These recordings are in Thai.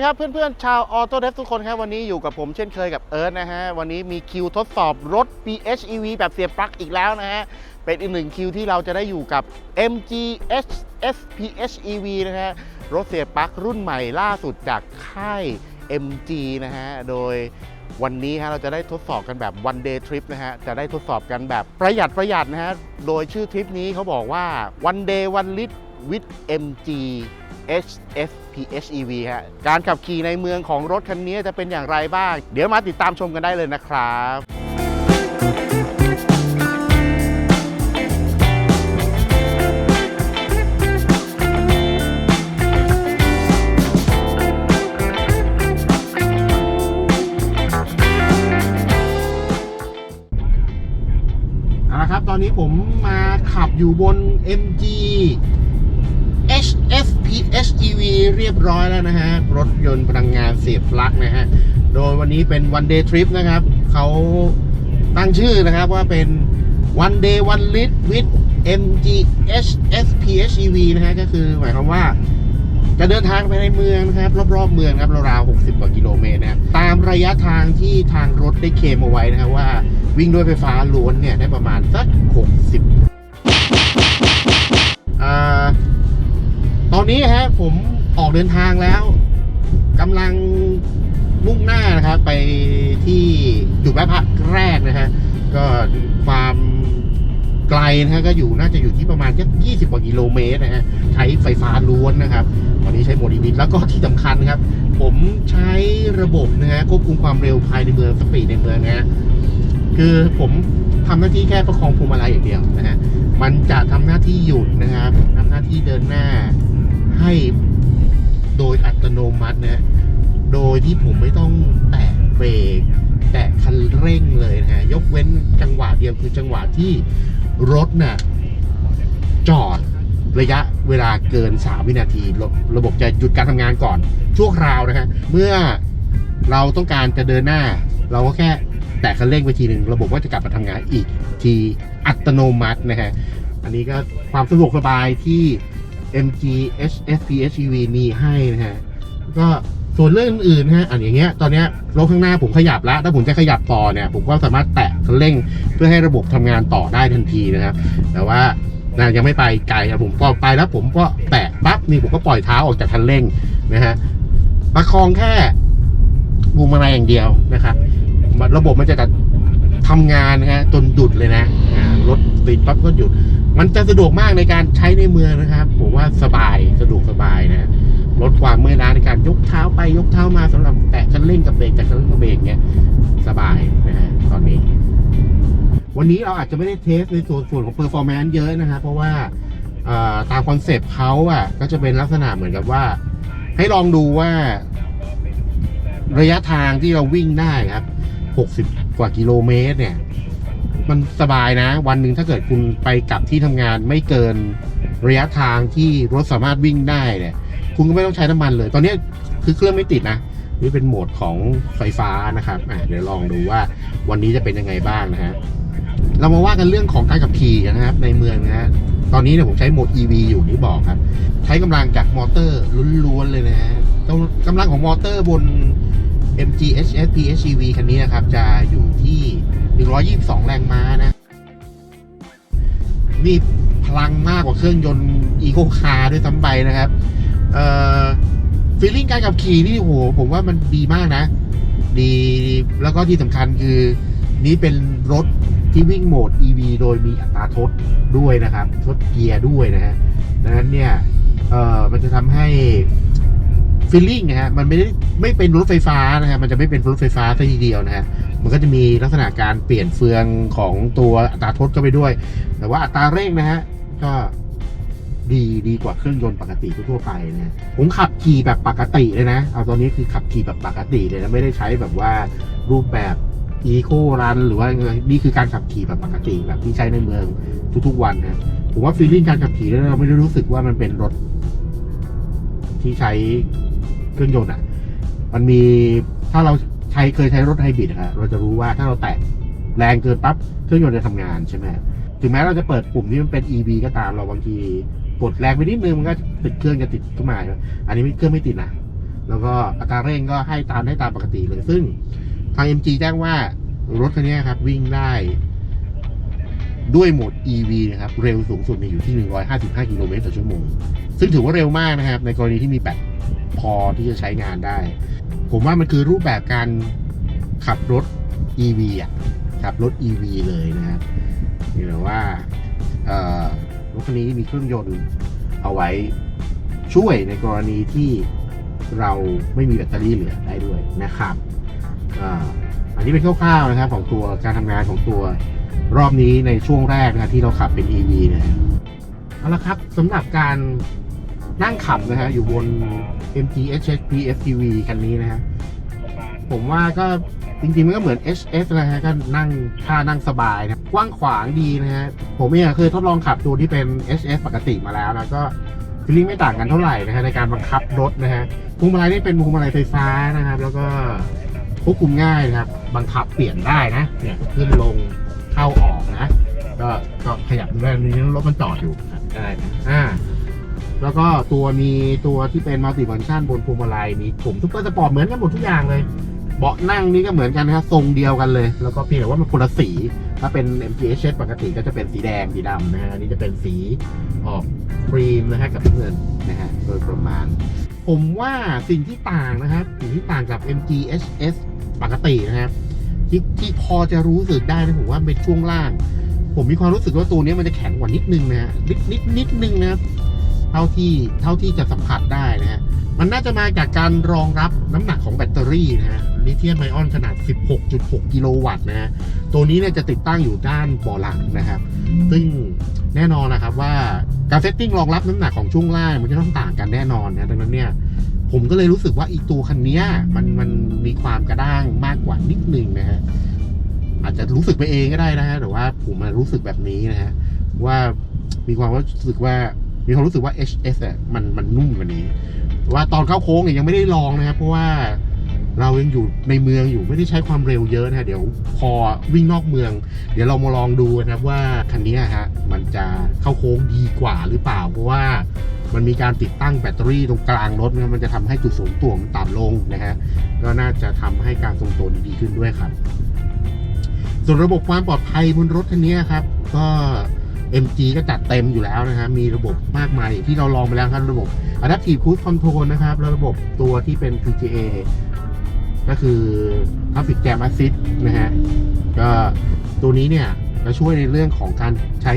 ดีครับเพื่อนๆ ชาวออโต้เดฟทุกคนครับ วันนี้อยู่กับผมเช่นเคยกับเอิร์ธนะฮะ วันนี้มีคิวทดสอบรถ PHEV แบบเสียบปลั๊กอีกแล้วนะฮะ เป็นอีกหนึ่งคิวที่เราจะได้อยู่กับ MG HS PHEV นะฮะ รถเสียบปลั๊กรุ่นใหม่ล่าสุดจากค่าย MG นะฮะ โดยวันนี้ฮะเราจะได้ทดสอบกันแบบ one day trip นะฮะ จะได้ทดสอบกันแบบประหยัดประหยัดนะฮะ โดยชื่อทริปนี้เขาบอกว่า one day one lit with MG HS PHEV ฮะ การขับขี่ในเมืองของรถคันนี้จะเป็นอย่างไรบ้าง เดี๋ยวมาติดตามชมกันได้เลยนะครับ ขับอยู่บน MG HS PHEV เรียบร้อยแล้วนะฮะ รถยนต์พลังงานเสียบปลั๊กนะฮะ โดยวันนี้เป็น one day trip นะครับ เขาตั้งชื่อนะครับว่าเป็น one day one lit with MG HS PHEV นะฮะ ก็คือหมายความว่าจะเดินทางไปในเมืองนะครับ รอบๆเมืองครับราวๆ60 กว่ากิโลเมตรนะครับตามระยะทางที่ทางรถได้เคมเอาไว้นะครับว่าวิ่งด้วยไฟฟ้าล้วนเนี่ยได้ประมาณสัก 60 อตอนนี้ฮะผมออกเดินทางแล้วกำลังมุ่งหน้านะครับไปที่จุดแวะพักแรกนะฮะก็ความไกลนะฮะก็อยู่น่าจะอยู่ที่ประมาณแค่20 กว่ากิโลเมตรนะฮะใช้ไฟฟ้าล้วนนะครับตอนนี้ใช้โมดิวิตแล้วก็ที่สำคัญครับ ผมใช้ระบบนะฮะควบคุมความเร็วภายในเมืองสปีดในเมืองนะฮะคือผมทำหน้าที่แค่ประคองพวงมาลัยอย่างเดียวนะฮะ มันจะทำหน้าที่หยุดนะครับทำหน้าที่เดินหน้าให้โดยอัตโนมัตินะโดยที่ผมไม่ต้องแตะเบรกแตะคันเร่งเลยนะฮะยกเว้นจังหวะเดียวคือจังหวะที่รถน่ะจอดระยะเวลาเกิน 3 วินาทีระระบบจะหยุดการทำงานก่อนชั่วคราวนะฮะเมื่อเราต้องการจะเดินหน้า เราก็แค่ แตะคันเร่งไปทีหนึ่งระบบก็จะกลับมาทำงานอีกทีอัตโนมัตินะฮะอันนี้ก็ความสะดวกสบายที่ MG HS PHEV มีให้นะฮะก็ส่วนเรื่องอื่นฮะอันอย่างเงี้ยตอนเนี้ยรถข้างหน้าผมขยับแล้วถ้าผมจะขยับต่อเนี่ยผมก็สามารถแตะคันเร่งเพื่อให้ระบบทำงานต่อได้ทันทีนะครับแต่ว่านะยังไม่ไปไกลนะผมพอไปแล้วผมก็แตะปั๊บนี่ผมก็ปล่อยเท้าออกจากคันเร่งนะฮะประคองแค่พวงมาลัยอย่างเดียวนะครับ ระบบมันจะทำงานนะฮะจนหยุดเลยนะรถติดปั๊บก็หยุด มันจะสะดวกมากในการใช้ในเมืองนะครับ ผมว่าสบายสะดวกสบายนะลดความเมื่อยล้าในการยกเท้าไปยกเท้ามาสำหรับแตะคันเร่งกับเบรกจากคันเร่งกับเบรกเนี่ยสบายนะฮะตอนนี้ วันนี้เราอาจจะไม่ได้เทสในส่วนส่วนของ performance เยอะนะครับเพราะว่าตามคอนเซปต์เขาอะก็จะเป็นลักษณะเหมือนกับว่า ให้ลองดูว่า ระยะทางที่เราวิ่งได้ครับ 60 กว่ากิโลเมตรเนี่ย มันสบายนะ วันหนึ่งถ้าเกิดคุณไปกลับที่ทำงานไม่เกินระยะทางที่รถสามารถวิ่งได้เนี่ย คุณก็ไม่ต้องใช้น้ำมันเลย ตอนนี้คือเครื่องไม่ติดนะ นี่เป็นโหมดของไฟฟ้านะครับเดี๋ยวลองดูว่าวันนี้จะเป็นยังไงบ้างนะฮะ เรามาว่ากันเรื่องของการขับขี่นะครับ ในเมืองนะฮะตอนนี้เนี่ยผมใช้โหมด EV อยู่ที่บอกครับ ใช้กำลังจากมอเตอร์ล้วนๆเลยนะฮะกำลังของมอเตอร์บน MG HS PHEV คันนี้นะครับ จะอยู่ที่ 122 แรงม้านะ นี่พลังมากกว่าเครื่องยนต์อีโคคาร์ด้วยซ้ำไปนะครับ เอ่อฟีลลิ่งการขับขี่นี่โหผมว่ามันดีมากนะ ดีแล้วก็ที่สำคัญคือ นี่เป็นรถที่วิ่งโหมด EV โดยมีอัตราทดด้วยนะครับ ทดเกียร์ด้วยนะฮะดังนั้นเนี่ยเอ่อมันจะทำให้ ฟีลลิ่งนะฮะมันไม่ได้ไม่เป็นรถไฟฟ้านะฮะมันจะไม่เป็นรถไฟฟ้าซะทีเดียวนะฮะมันก็จะมีลักษณะการเปลี่ยนเฟืองของตัวอัตราทดเข้าไปด้วย แต่ว่าอัตราเร่งนะฮะก็ดีดีกว่าเครื่องยนต์ปกติทั่วไปนะผมขับขี่แบบปกติเลยนะ เอาตอนนี้คือขับขี่แบบปกติเลยนะไม่ได้ใช้แบบว่ารูปแบบอีโครันหรือว่าอะไรนี่คือการขับขี่แบบปกติแบบที่ใช้ในเมืองทุกๆวันนะผมว่าฟีลลิ่งการขับขี่แล้วเราไม่ได้รู้สึกว่ามันเป็นรถที่ใช้ เครื่องยนต์อะ มันมีถ้าเราใช้เคยใช้รถไฮบริดอะครับเราจะรู้ว่าถ้าเราแตะแรงเกินปั๊บเครื่องยนต์จะทำงานใช่ไหมถึงแม้เราจะเปิดปุ่มที่มันเป็น EV ก็ตามเราบางทีกดแรงไปนิดนึงมันก็ติดเครื่องจะติดขึ้นมาอันนี้เครื่องไม่ติดนะแล้วก็อัตราเร่งก็ให้ตามได้ตามปกติเลยซึ่งทาง MG แจ้งว่ารถคันนี้ครับวิ่งได้ ด้วยโหมด EV นะครับเร็วสูงสุดเนี่ยอยู่ที่ 155 กิโลเมตรต่อชั่วโมง ซึ่งถือว่าเร็วมากนะครับ ในกรณีที่มีแบตพอที่จะใช้งานได้ ผมว่ามันคือรูปแบบการขับรถ EV อะขับรถ EV เลยนะครับนี่แปลว่ารถคันนี้มีเครื่องยนต์เอาไว้ช่วยในกรณีที่เราไม่มีแบตเตอรี่เหลือได้ด้วยนะครับออันนี้เป็นคร่าวๆนะครับของตัวการทำงานของตัว รอบนี้ในช่วงแรกนะที่เราขับเป็น EV นะฮะเอาละครับสำหรับการนั่งขับนะฮะอยู่บน MG HHP FTV คันนี้นะฮะผมว่าก็จริงๆ มันก็เหมือน HS นะฮะก็นั่งท่านั่งสบายนะกว้างขวางดีนะฮะผมเองเคยทดลองขับตัวที่เป็น HS ปกติมาแล้วนะก็ฟีลลิ่งไม่ต่างกันเท่าไหร่นะฮะในการบังคับรถนะฮะพวงมาลัยนี่เป็นพวงมาลัยไฟฟ้านะครับ แล้วก็ควบคุมง่ายนะครับ บังคับเปลี่ยนได้นะเนี่ยขึ้นลง เข้าออกนะ ก็ก็ขยับดูได้นี้รถมันจอดอยู่ครับได้นะอ่าแล้วก็ตัวมีตัวที่เป็นมัลติฟังก์ชันบนพวงมาลัยมีปุ่มซุปเปอร์สปอร์ตเหมือนกันหมดทุกอย่างเลยเบาะนั่งนี่ก็เหมือนกันนะครับทรงเดียวกันเลย แล้วก็เพียงแต่ว่ามันคนละสี ถ้าเป็น MGHS ปกติก็จะเป็นสีแดงสีดำนะฮะอันนี้จะเป็นสีออกครีมนะฮะกับน้ำเงินนะฮะโดยประมาณ ผมว่าสิ่งที่ต่างนะครับสิ่งที่ต่างกับ MGHS ปกตินะครับ ที่ที่พอจะรู้สึกได้นะผมว่าเป็นช่วงล่าง ผมมีความรู้สึกว่าตัวนี้มันจะแข็งกว่านิดนึงนะฮะนิดนิดนิดนึงนะเท่าที่เท่าที่จะสัมผัสได้นะฮะมันน่าจะมาจากการรองรับน้ำหนักของแบตเตอรี่นะฮะลิเธียมไอออนขนาด 16.6 กิโลวัตต์นะฮะตัวนี้เนี่ยจะติดตั้งอยู่ด้านบาะหลังนะครับ ซึ่งแน่นอนนะครับว่าการเซตติ้งรองรับน้ำหนักของช่วงล่างมันจะต้องต่างกันแน่นอนนะดังนั้นเนี่ยผมก็เลยรู้สึกว่าอีตัวคันนี้มันมัน มีความกระด้างมากกว่านิดนึงนะฮะอาจจะรู้สึกไปเองก็ได้นะฮะแต่ว่าผมมารู้สึกแบบนี้นะฮะว่ามีความรู้สึกว่ามีความรู้สึกว่า HS อะมันมันนุ่มกว่านี้ ว่าตอนเข้าโค้งเนี่ยยังไม่ได้ลองนะครับ เพราะว่าเรายังอยู่ในเมืองอยู่ไม่ได้ใช้ความเร็วเยอะนะฮะเดี๋ยวพอวิ่งนอกเมือง เดี๋ยวเรามาลองดูนะครับว่าคันนี้ฮะมันจะเข้าโค้งดีกว่าหรือเปล่า เพราะว่า มันมีการติดตั้งแบตเตอรี่ตรงกลางรถนะมันจะทำให้จุดสูงตัวมันต่ำลงนะฮะก็น่าจะทำให้การทรงตัวดีขึ้นด้วยครับ ส่วนระบบความปลอดภัยบนรถคันนี้ครับ ก็ MG ก็จัดเต็มอยู่แล้วนะฮะมีระบบมากมายที่เราลองไปแล้วครับระบบ Adaptive Cruise Control นะครับ แล้วระบบตัวที่เป็น PGA ก็คือ Traffic Jam Assist นะฮะก็ตัวนี้เนี่ยจะช่วยในเรื่องของการใช้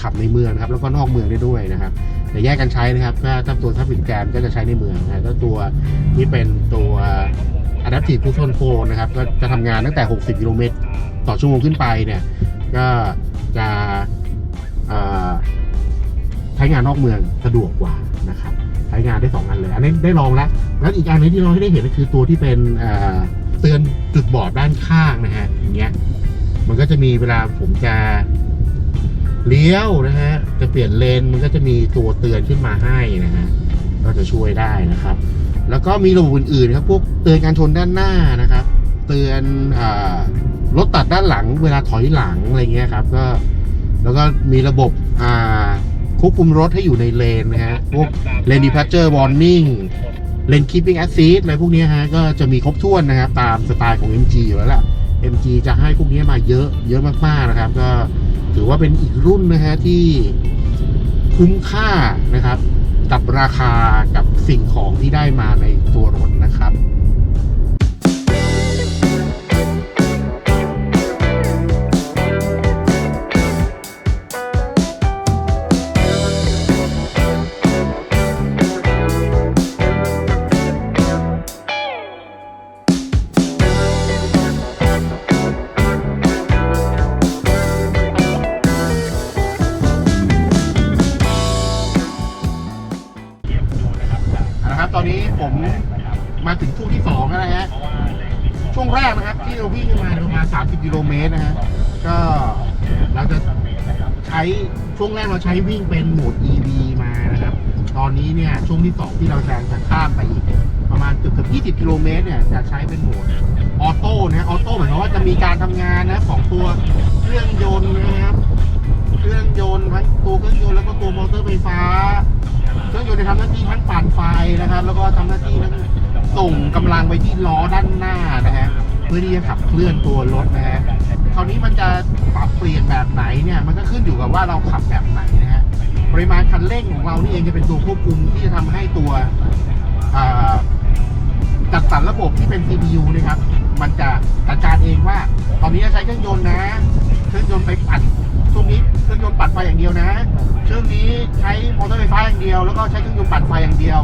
ขับในเมืองครับ แล้วก็นอกเมืองได้ด้วยนะครับ แต่แยกกันใช้นะครับถ้าถ้าตัว Traffic Jam ก็จะใช้ในเมืองนะแล้วตัวที่เป็นตัว Adaptive Cruise Control นะครับก็จะทำงานตั้งแต่ 60 กิโลเมตรต่อชั่วโมงขึ้นไปเนี่ยก็จะใช้งานนอกเมืองสะดวกกว่านะครับใช้งานได้สองอันเลย อันนี้ได้ลองแล้ว แล้วอีกอันนึงที่เราได้เห็นก็คือตัวที่เป็นเตือนจุดบอดด้านข้างนะฮะอย่างเงี้ยมันก็จะมีเวลาผมจะ เลี้ยวนะฮะจะเปลี่ยนเลนมันก็จะมีตัวเตือนขึ้นมาให้นะฮะก็จะช่วยได้นะครับ แล้วก็มีระบบอื่นๆครับพวกเตือนการชนด้านหน้านะครับ เตือนรถตัดด้านหลัง เวลาถอยหลังอะไรเงี้ยครับก็แล้วก็มีระบบควบคุมรถให้อยู่ในเลนนะฮะพวกเลนดีพัชเจอร์วอร์นิ่งเลนคีปิ้งแอสซิสอะไรพวกนี้ฮะก็จะมีครบถ้วนนะครับตามสไตล์ของ MG อยู่แล้วล่ะ MG จะให้พวกนี้มาเยอะเยอะมากๆนะครับ ก็ ถือว่าเป็นอีกรุ่นนะฮะที่คุ้มค่านะครับ กับราคากับสิ่งของที่ได้มาในตัวรถ ใช้วิ่งเป็นโหมด EV มานะครับ ตอนนี้เนี่ยช่วงที่สองที่เราจะจะข้ามไปอีกประมาณเกือบเกือบ20 กิโลเมตรเนี่ยจะใช้เป็นโหมดออโต้นะออโต้หมายความว่าจะมีการทำงานนะของตัวเครื่องยนต์นะครับ เครื่องยนต์ทั้งตัวเครื่องยนต์แล้วก็ตัวมอเตอร์ไฟฟ้า เครื่องยนต์จะทำหน้าที่ทั้งปั่นไฟนะครับ แล้วก็ทำหน้าที่ทั้งส่งกำลังไปที่ล้อด้านหน้านะฮะเพื่อที่จะขับเคลื่อนตัวรถนะฮะ ราวนี้มันจะปรับเปลี่ยนแบบไหนเนี่ยมันก็ขึ้นอยู่กับว่าเราขับแบบไหนนะฮะปริมาณคันเร่งของเรานี่เองจะเป็นตัวควบคุมที่จะทำให้ตัวจัดสรรระบบที่เป็น CPU นะครับ มันจะจัดการเองว่า ตอนนี้ใช้เครื่องยนต์นะ เครื่องยนต์ไปปั่นช่วงนี้เครื่องยนต์ปั่นไฟอย่างเดียวนะช่วงนี้ใช้มอเตอร์ไฟฟ้าอย่างเดียว แล้วก็ใช้เครื่องยนต์ปั่นไฟอย่างเดียว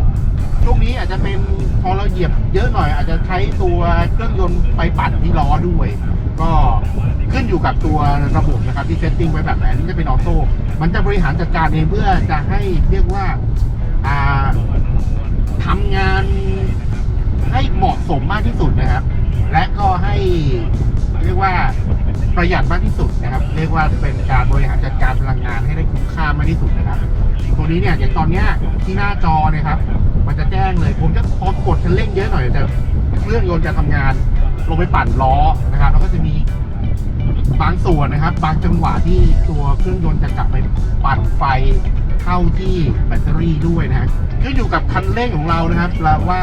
ช่วงนี้อาจจะเป็นพอเราเหยียบเยอะหน่อยอาจจะใช้ตัวเครื่องยนต์ไปปั่นที่ล้อด้วย ก็ขึ้นอยู่กับตัวระบบนะครับที่เซตติ้งไว้แบบไหนนี่จะเป็นออโต้ มันจะบริหารจัดการเองเพื่อจะให้เรียกว่าอ่าทำงานให้เหมาะสมมากที่สุดนะครับ และก็ให้เรียกว่าประหยัดมากที่สุดนะครับ เรียกว่าเป็นการบริหารจัดการพลังงานให้ได้คุ้มค่ามากที่สุดนะครับ ตัวนี้เนี่ยอย่างตอนเนี้ยที่หน้าจอเนะครับ มันจะแจ้งเลย ผมจะพอกดคันเร่งเยอะหน่อยแต่เครื่องยนต์จะทำงาน ลงไปปั่นล้อนะครับ แล้วก็จะมีบางส่วนนะครับ บางจังหวะที่ตัวเครื่องยนต์จะกลับไปปั่นไฟเข้าที่แบตเตอรี่ด้วยนะฮะขึ้นอยู่กับคันเร่งของเรานะครับแล้วว่า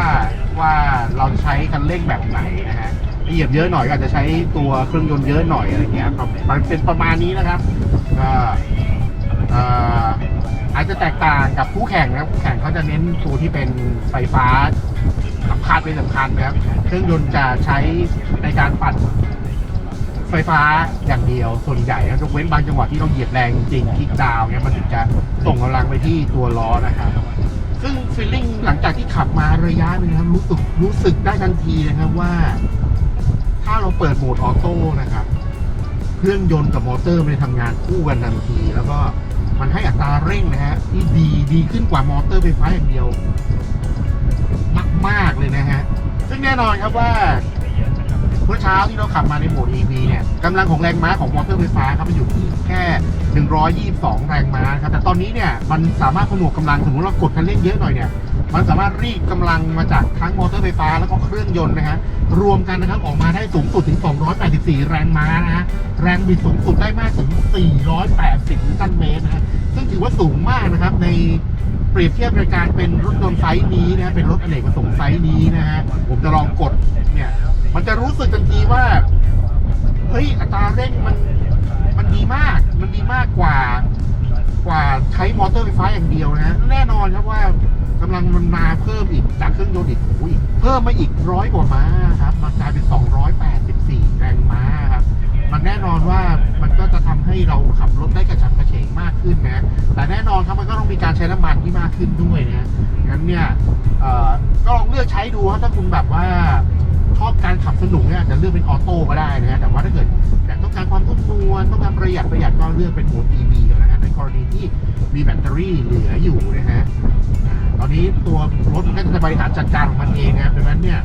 ว่าเราจะใช้คันเร่งแบบไหนนะฮะเหยียบเยอะหน่อยก็อาจจะใช้ตัวเครื่องยนต์เยอะหน่อยอะไรเงี้ยครับมันเป็นประมาณนี้นะครับก็เอ่ออาจจะแตกต่างกับคู่แข่งนะครับคู่แข่งเขาจะเน้นตัวที่เป็นไฟฟ้า สำคัญเป็นสำคัญนะครับ เครื่องยนต์จะใช้ในการปั่นไฟฟ้าอย่างเดียวส่วนใหญ่นะยกเว้นบางจังหวะที่เราเหยียบแรงจริงๆคิกดาวเนี่ยมันถึงจะส่งกำลังไปที่ตัวล้อนะครับซึ่งฟีลลิ่งหลังจากที่ขับมาระยะหนึงนะครับรู้สึกรู้สึกได้ทันทีนะครับว่า ถ้าเราเปิดโหมดออโต้นะครับเครื่องยนต์กับมอเตอร์มันทำงานคู่กันทันที แล้วก็มันให้อัตราเร่งนะฮะที่ดีดีขึ้นกว่ามอเตอร์ไฟฟ้าอย่างเดียว มากเลยนะฮะ ซึ่งแน่นอนครับว่าเมื่อเช้าที่เราขับมาในโหมด EV เนี่ยกำลังของแรงม้าของมอเตอร์ไฟฟ้าครับมันอยู่ที่แค่ 122 แรงม้าครับ แต่ตอนนี้เนี่ยมันสามารถผนวกกำลังสมมติเรากดคันเร่งเยอะหน่อยเนี่ย มันสามารถรีดกำลังมาจากทั้งมอเตอร์ไฟฟ้าแล้วก็เครื่องยนต์นะฮะ รวมกันนะครับออกมาได้สูงสุดถึง 284 แรงม้านะฮะ แรงบิดสูงสุดได้มากถึง 480 นิวตันเมตรนะฮะ ซึ่งถือว่าสูงมากนะครับใน เปรียบเทียบในการเป็นรถยนต์ไซส์นี้นะฮะเป็นรถอเนกประสงค์ไซส์นี้นะฮะผมจะลองกดเนี่ย มันจะรู้สึกทันทีว่าเฮ้ยอัตราเร่งมันมันดีมาก มันดีมากกว่ากว่าใช้มอเตอร์ไฟฟ้าอย่างเดียวนะฮะแน่นอนครับว่ากำลังมันมาเพิ่มอีกจากเครื่องยนต์อีกโอ้ยเพิ่มมาอีกร้อยกว่าม้าครับมันกลายเป็น 284 แรงม้าครับมันแน่นอนว่ามันก็จะทำให้เรา แต่แน่นอนครับมันก็ต้องมีการใช้น้ำมันที่มากขึ้นด้วยนะงั้นเนี่ยก็ลองเลือกใช้ดูครับถ้าคุณแบบว่าชอบการขับสนุกเนี่ยจะเลือกเป็นออโต้ก็ได้นะฮะแต่ว่าถ้าเกิดอยากต้องการความทุ่มนวลต้องการประหยัดประหยัดก็เลือกเป็นโหมด EV กันนะฮะในกรณีที่มีแบตเตอรี่เหลืออยู่นะฮะตอนนี้ตัวรถมันก็จะบริหารจัดการของมันเองนะครับดังนั้นเนี่ย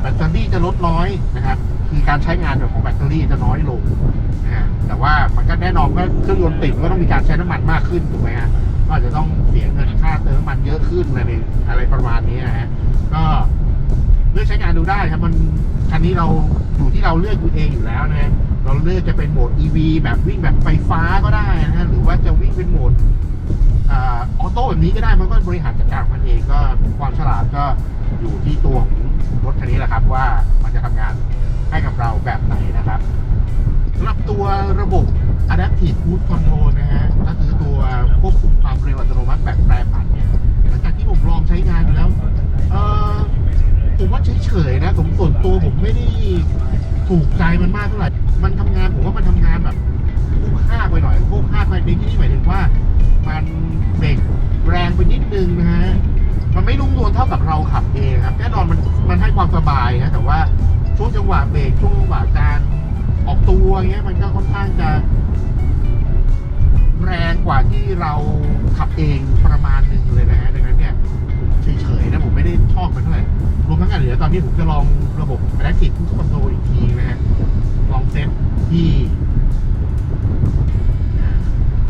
แบตเตอรี่จะลดน้อยนะครับคือการใช้งานแบบของแบตเตอรี่จะน้อยลง แต่ว่ามันก็แน่นอนว่าเครื่องยนต์ติดก็ต้องมีการใช้น้ำมันมากขึ้นถูกไหมฮะก็อาจจะต้องเสียเงินค่าเติมน้ำมันเยอะขึ้นอะไรนอะไรประมาณนี้นะฮะก็เลือกใช้งานดูได้ครับมันคันนี้เราอยู่ที่เราเลือกดูเองอยู่แล้วนะเราเลือกจะเป็นโหมด EV แบบวิ่งแบบไฟฟ้าก็ได้นะฮะหรือว่าจะวิ่งเป็นโหมดออโต้แบบนี้ก็ได้มันก็บริหารจัดการของมันเองก็ความฉลาดก็อยู่ที่ตัวของรถคันนี้แหละครับ ว่ามันจะทำงานให้กับเราแบบไหนนะครับ สำหรับตัวระบบ Adaptive Cruise Control นะฮะก็คือตัวควบคุมความเร็วอัตโนมัติแบบแปรผันเนี่ยหลังจากที่ผมลองใช้งานอยู่แล้วเออผมว่าเฉยๆนะผมส่วนตัวผมไม่ได้ถูกใจมันมากเท่าไหร่ มันทำงานผมว่ามันทำงานแบบพุ่ค่าไปหน่อยพุ่ค่าไปในที่นี่หมายถึงว่า มันเบรกแรงไปนิดนึงนะฮะมันไม่นุ่มนวลเท่ากับเราขับเองครับแน่นอนมันมันให้ความสบายนะแต่ว่าช่วงจังหวะเบรกช่วงจังหวะการ ออกตัวเงี้ยมันก็ค่อนข้างจะ แรงกว่าที่เราขับเองประมาณหนึ่งเลยนะฮะดังนั้นเนี่ยเฉยๆนะผมไม่ได้ชอบมันเท่าไหร่รวมทั้งกันเดี๋ยวตอนนี้ผมจะลองระบบ Adaptive Cruise Control อีกทีนะฮะลองเซตที่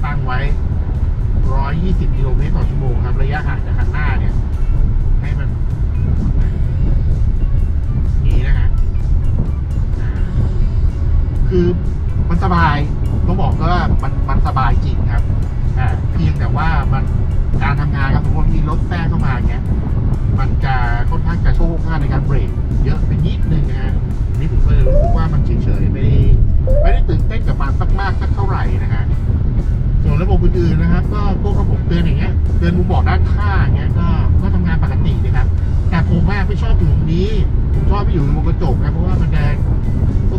ตั้งไว้ 120 กิโลเมตรต่อชั่วโมงครับ ระยะห่างจากคันหน้าเนี่ย คือมันสบายต้องบอกก็ว่ามันมันสบายจริงครับอ่าเพียงแต่ว่ามันการทำงานครับสมมติมีรถแทรกเข้ามาเงี้ยมันจะค่อนข้างจะโชคข้าในการเบรกเยอะไปนิดนึงนะฮะนี่ผมก็เลยรู้สึกว่ามันเฉยเฉยไม่ได้ไม่ได้ตื่นเต้นกับมันสักมากสักเท่าไหร่นะฮะส่วนระบบอื่นๆนะครับ ก็พวกระบบเตือนอย่างเงี้ยเตือนมุมบอกด้านข้างเงี้ยก็ก็ทำงานปกตินะครับ แต่ผมว่าไม่ชอบอยู่ตรงนี้ผมชอบไปอยู่บนกระจกนะเพราะว่ามันแดง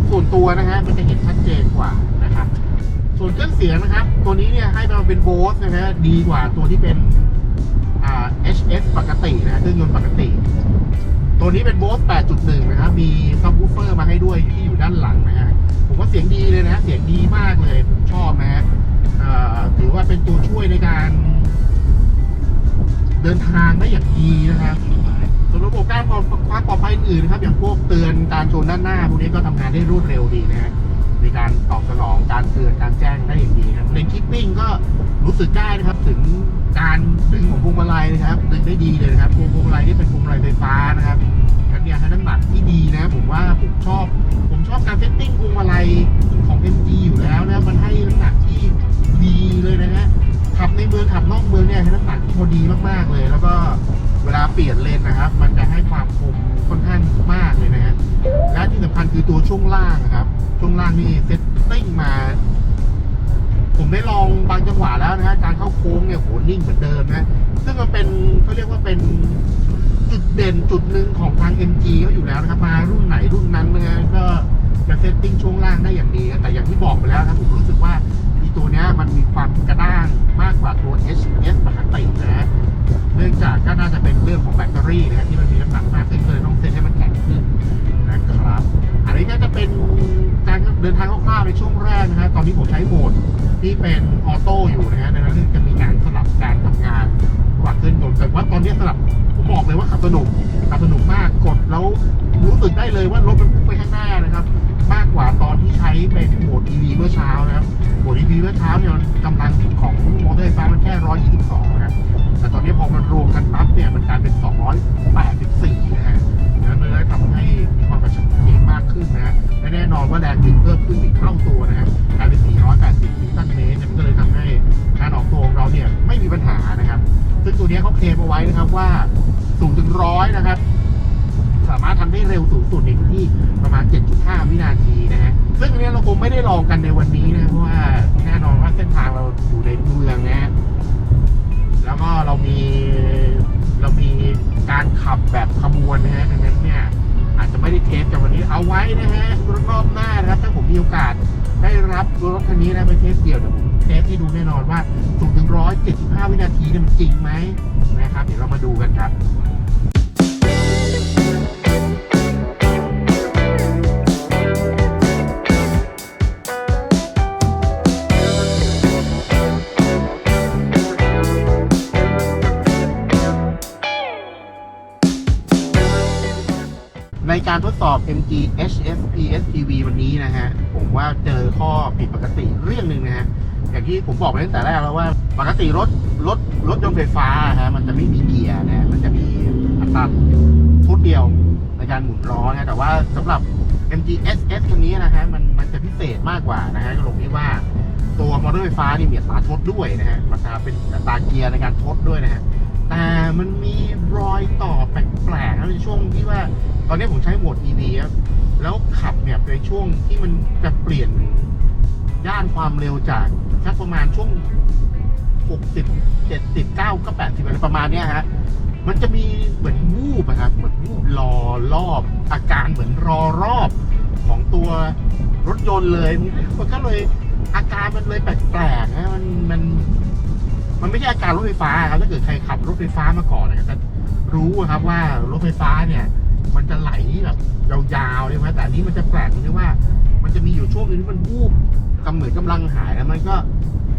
ส่วนตัวนะฮะมันจะเห็นชัดเจนกว่านะครับ ส่วนเครื่องเสียงนะครับ ตัวนี้เนี่ยให้มาเป็นโบสนะฮะดีกว่าตัวที่เป็นอ่า HS ปกตินะฮะเครื่องยนต์ปกติ ตัวนี้เป็นโบส8.1 นะครับ มีซับวูฟเฟอร์มาให้ด้วยที่อยู่ด้านหลังนะฮะผมว่าเสียงดีเลยนะ เสียงดีมากเลยผมชอบนะฮะถือว่าเป็นตัวช่วยในการ เดินทางได้อย่างดีนะครับ วนระบบการความความปลอดภัยอื่นนะครับ อย่างพวกเตือนการชนด้านหน้าพวกนี้ก็ทำงานได้รวดเร็วดีนะฮะในการตอบสนองการเตือนการแจ้งได้อย่างดีครับในคิปปิ้งก็รู้สึกได้นะครับถึงการดึงของพวงมาลัยนะครับดึงได้ดีเลยนะครับพวงมาลัยที่เป็นพวงมาลัยไฟฟ้านะครับกันเนี่ยให้น้ำหนักที่ดีนะผมว่าผมชอบ ผมชอบการเซตติ้งพวงมาลัยของ MG อยู่แล้วนะมันให้น้ำหนักที่ดีเลยนะฮะขับในเมืองขับนอกเมืองเนี่ยให้น้ำหนักที่พอดีมากๆเลย แล้วก็ เวลาเปลี่ยนเลนนะครับ มันจะให้ความคมค่อนข้างมากเลยนะฮะและที่สำคัญคือตัวช่วงล่างครับ ช่วงล่างนี่เซตติ้งมา ผมได้ลองบางจังหวะแล้วนะฮะการเข้าโค้งเนี่ยโหนิ่งเหมือนเดิมนะ ซึ่งมันเป็นเขาเรียกว่าเป็นจุดเด่นจุดหนึ่งของทาง MG เขาอยู่แล้วนะครับมารุ่นไหนรุ่นนั้นนะฮะก็จะเซตติ้งช่วงล่างได้อย่างดีแต่อย่างที่บอกไปแล้วนะผมรู้สึกว่าอีตัวนี้มันมีความกระด้างมากกว่าตัว HS ปกตินะ เนื่องจากก็น่าจะเป็นเรื่องของแบตเตอรี่นะฮะที่มันมีน้ำหนักมากขึ้นก็เลยต้องเซตให้มันแข็งขึ้นนะครับ อันนี้ก็จะเป็นการเดินทางคร่าวๆในช่วงแรกนะฮะตอนนี้ผมใช้โหมดที่เป็นออโต้อยู่นะฮะดังนั้นจะมีการสลับการทำงานระหว่างเครื่องยนต์แต่ว่าตอนนี้สลับผมบอกเลยว่าขับสนุกขับสนุกมากกดแล้วรู้สึกได้เลยว่ารถมันพุ่งไปข้างหน้านะครับ มากกว่าตอนที่ใช้เป็นโหมด EV เมื่อเช้านะครับ โหมด EV เมื่อเช้าเนี่ยกำลังของมอเตอร์ไฟฟ้ามันแค่ 122 นะแต่ตอนนี้พอมันรวมกันปั๊บเนี่ยมันกลายเป็น 284 นะฮะดังนั้นมันเลยทำให้มีความกระชับเกมากขึ้นนะและแน่นอนว่าแรงดึงเพิ่มขึ้นอีกเท่าตัวนะฮะกลายเป็น 480 นิวตันเมตรเนี่ยมันก็เลยทำให้การออกตัวของเราเนี่ยไม่มีปัญหานะครับ ซึ่งตัวนี้เขาเคลมเอาไว้นะครับว่าสูงถึงร้อยนะครับ สามารถทำได้เร็วสูงสุดในที่ประมาณ 7.5 วินาทีนะฮะ ซึ่งอันเนี้ยเราคงไม่ได้ลองกันในวันนี้นะ เพราะว่าแน่นอนว่าเส้นทางเราอยู่ในเมืองนะฮะ แล้วก็เรามีเรามีการขับแบบขบวนนะฮะดังนั้นเนี่ยอาจจะไม่ได้เทสกันวันนี้เอาไว้นะฮะรอบหน้านะครับถ้าผมมีโอกาสได้รับรถคันนี้นะไปเทสเดี่ยวเดี๋ยวผมเทสให้ดูแน่นอนว่าสูงถึง 175 วินาทีเนี่ยมันจริงไหมนะครับ เดี๋ยวเรามาดูกันครับ การทดสอบ MG HS PSPV วันนี้นะฮะ ผมว่าเจอข้อผิดปกติเรื่องหนึ่งนะฮะ อย่างที่ผมบอกไปตั้งแต่แรกแล้วว่าปกติรถรถรถยนต์ไฟฟ้าฮะมันจะไม่มีเกียร์นะฮะมันจะมีอัตราทุดเดียวในการหมุนล้อนะฮะแต่ว่าสำหรับ MG SS คันนี้นะฮะมันมันจะพิเศษมากกว่านะฮะตรงที่ว่าตัวมอเตอร์ไฟฟ้านี่มีอัตราทดด้วยนะฮะอัตราเป็นอัตราเกียร์ในการทดด้วยนะฮะ แต่มันมีรอยต่อแปลกๆนะในช่วงที่ว่า ตอนนี้ผมใช้โหมด EV ครับแล้วขับเนี่ยในช่วงที่มันจะเปลี่ยนย่านความเร็วจากสักประมาณช่วง 60 70 9ก็80อะไรประมาณเนี้ยฮะมันจะมีเหมือนวูบอะครับเหมือนวูบรอรอบ อาการเหมือนรอรอบของตัวรถยนต์เลยมันก็เลยอาการมันเลยแปลกๆนะมันมัน มันไม่ใช่อาการรถไฟฟ้าครับถ้าเกิดใครขับรถไฟฟ้ามาก่อนเนี่ยจะรู้ครับว่ารถไฟฟ้าเนี่ย มันจะไหลแบบยาวๆใช่ไหมแต่อันนี้มันจะแปลกตรงที่ว่า มันจะมีอยู่ช่วงนึงที่มันวูบกำเหมือนกำลังหายแล้วมันก็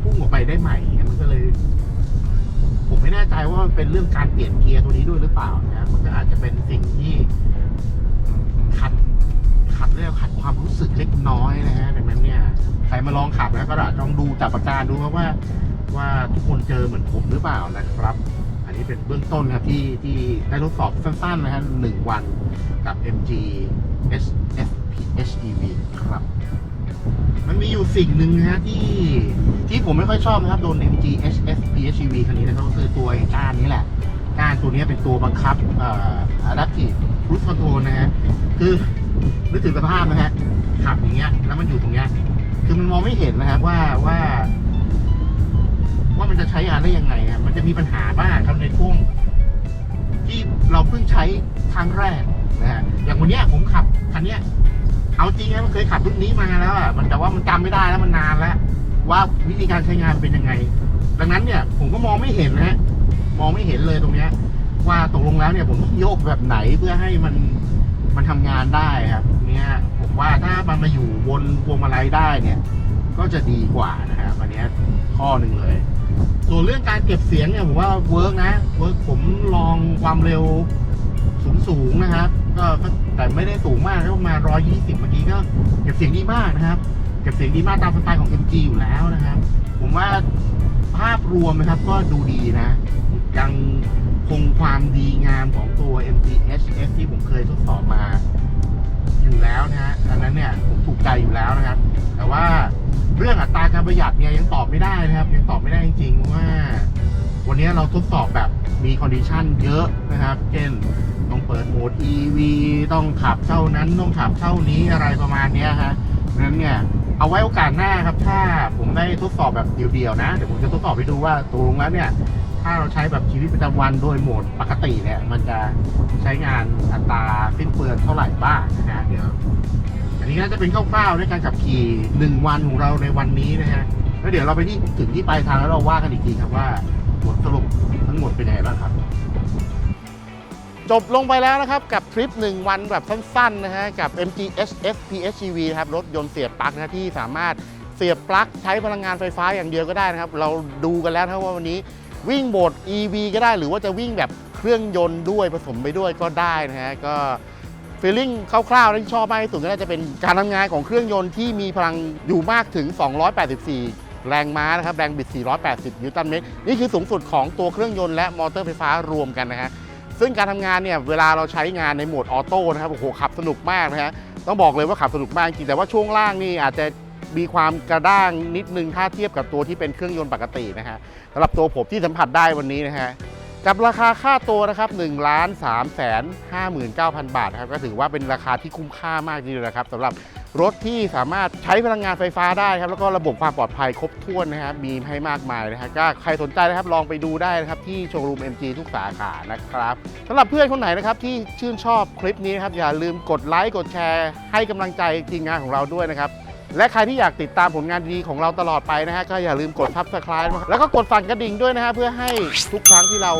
พุ่งออกไปได้ใหม่มันก็เลย ผมไม่แน่ใจว่ามันเป็นเรื่องการเปลี่ยนเกียร์ตัวนี้ด้วยหรือเปล่านะมันก็อาจจะเป็นสิ่งที่ขัดขัดเรียกว่าขัดความรู้สึกเล็กน้อยนะฮะดังนั้นเนี่ยใครมาลองขับนะก็อาจจะต้องดูจับประการดูครับว่า ว่าทุกคนเจอเหมือนผมหรือเปล่านะครับ อันนี้เป็นเบื้องต้นครับที่ที่ได้ทดสอบสั้นๆนะฮะหนึ่งวันกับ MG SF PHEV ครับ มันมีอยู่สิ่งหนึ่งนะฮะที่ที่ผมไม่ค่อยชอบนะครับ โดน MG SF PHEV คันนี้นะครับก็คือตัวก้านนี้แหละ ก้านตัวนี้เป็นตัวบังคับเอ่อ adaptive cruise control นะฮะคือนึกถึงสภาพนะฮะขับอย่างเงี้ยแล้วมันอยู่ตรงเนี้ยคือมันมองไม่เห็นนะครับว่าว่า ว่ามันจะใช้งานได้ยังไงครับมันจะมีปัญหาบ้างครับในช่วงที่เราเพิ่งใช้ครั้งแรกนะฮะอย่างวันเนี้ยผมขับคันเนี้ยเอาจริงนะมันเคยขับรุ่นนี้มาแล้วอะมันแต่ว่ามันจำไม่ได้แล้วมันนานแล้ว ว่าวิธีการใช้งานเป็นยังไง ดังนั้นเนี่ยผมก็มองไม่เห็นนะฮะมองไม่เห็นเลยตรงเนี้ย ว่าตกลงแล้วเนี่ยผมต้องโยกแบบไหนเพื่อให้มันมันทำงานได้ครับเนี่ยผมว่าถ้ามันมาอยู่บนพวงมาลัยได้เนี่ย ก็จะดีกว่านะครับอันเนี้ยข้อหนึ่งเลย ส่วนเรื่องการเก็บเสียงเนี่ยผมว่าเวิร์กนะเวิร์กผมลองความเร็วสูงสูงๆนะครับก็แต่ไม่ได้สูงมากก็ประมาณร้อยี่สิบเมื่อกี้ก็เก็บเสียงดีมากนะครับ เก็บเสียงดีมากตามสไตล์ของ MG อยู่แล้วนะครับ ผมว่าภาพรวมนะครับก็ดูดีนะ ยังคงความดีงามของตัว MG HS ที่ผมเคยทดสอบมาอยู่แล้วนะฮะอันนั้นเนี่ยผมถูกใจอยู่แล้วนะครับ แต่ว่า เรื่องอัตราการประหยัดเนี่ยยังตอบไม่ได้นะครับ ยังตอบไม่ได้จริงๆว่า วันนี้เราทดสอบแบบมีคอนดิชันเยอะนะครับ เช่นต้องเปิดโหมด EV ต้องขับเท่านั้นต้องขับเท่านี้อะไรประมาณนี้ฮะนั้นเนี่ยเอาไว้โอกาสหน้าครับ ถ้าผมได้ทดสอบแบบเดียวๆนะ เดี๋ยวผมจะทดสอบไปดูว่าตกลงแล้วเนี่ย ถ้าเราใช้แบบชีวิตประจำวันโดยโหมดปกติเนี่ย มันจะใช้งานอัตราสิ้นเปลืองเท่าไหร่บ้างนะฮะเดี๋ยว นนี้น่าจะเป็นคร่าวๆในการขับขี่หนึ่งวันของเราในวันนี้นะฮะแล้วเดี๋ยวเราไปที่ถึงที่ปลายทางแล้วเราว่ากันอีกทีครับว่าผลสรุปทั้งหมดเป็นยังไงบ้างครับ จบลงไปแล้วนะครับกับทริป 1 วันแบบสั้นๆนะฮะกับ MG HS PHEV นะครับรถยนต์เสียบปลั๊กนะที่สามารถเสียบปลั๊กใช้พลังงานไฟฟ้าอย่างเดียวก็ได้นะครับ เราดูกันแล้วนะครับว่าวันนี้วิ่งโหมด EV ก็ได้หรือว่าจะวิ่งแบบเครื่องยนต์ด้วยผสมไปด้วยก็ได้นะฮะก็ ฟีลลิ่งคร่าวๆที่ชอบมากที่สุดก็น่าจะเป็นการทำงานของเครื่องยนต์ที่มีพลังอยู่มากถึง 284 แรงม้านะครับ แรงบิด 480 นิวตันเมตร นี่คือสูงสุดของตัวเครื่องยนต์และมอเตอร์ไฟฟ้ารวมกันนะฮะ ซึ่งการทำงานเนี่ยเวลาเราใช้งานในโหมดออโต้นะครับ โอ้โห ขับสนุกมากนะฮะ ต้องบอกเลยว่าขับสนุกมากจริง แต่ว่าช่วงล่างนี่อาจจะมีความกระด้างนิดนึงถ้าเทียบกับตัวที่เป็นเครื่องยนต์ปกตินะฮะสำหรับตัวผมที่สัมผัสได้วันนี้นะฮะ กับราคาค่าตัวนะครับ1ล้าน3แสน59,000 บาทนะครับก็ถือว่าเป็นราคาที่คุ้มค่ามากทีเดียวนะครับสำหรับรถที่สามารถใช้พลังงานไฟฟ้าได้ครับแล้วก็ระบบความปลอดภัยครบถ้วนนะครับมีให้มากมายนะฮะก็ใครสนใจนะครับลองไปดูได้นะครับที่โชว์รูม MG ทุกสาขานะครับสำหรับเพื่อนคนไหนนะครับที่ชื่นชอบคลิปนี้นะครับอย่าลืมกดไลค์กดแชร์ให้กำลังใจทีมงานของเราด้วยนะครับ และใครที่อยากติดตามผลงานดีๆของเราตลอดไปนะฮะก็อย่าลืมกด subscribe แล้วก็กดสั่นกระดิ่งด้วยนะฮะเพื่อให้ทุกครั้งที่เรา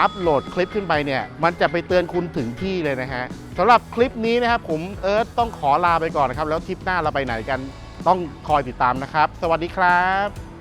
อัปโหลดคลิปขึ้นไปเนี่ย มันจะไปเตือนคุณถึงที่เลยนะฮะสำหรับคลิปนี้นะครับผมเอิร์ธต้องขอลาไปก่อนนะครับ แล้วคลิปหน้าเราไปไหนกันต้องคอยติดตามนะครับ สวัสดีครับ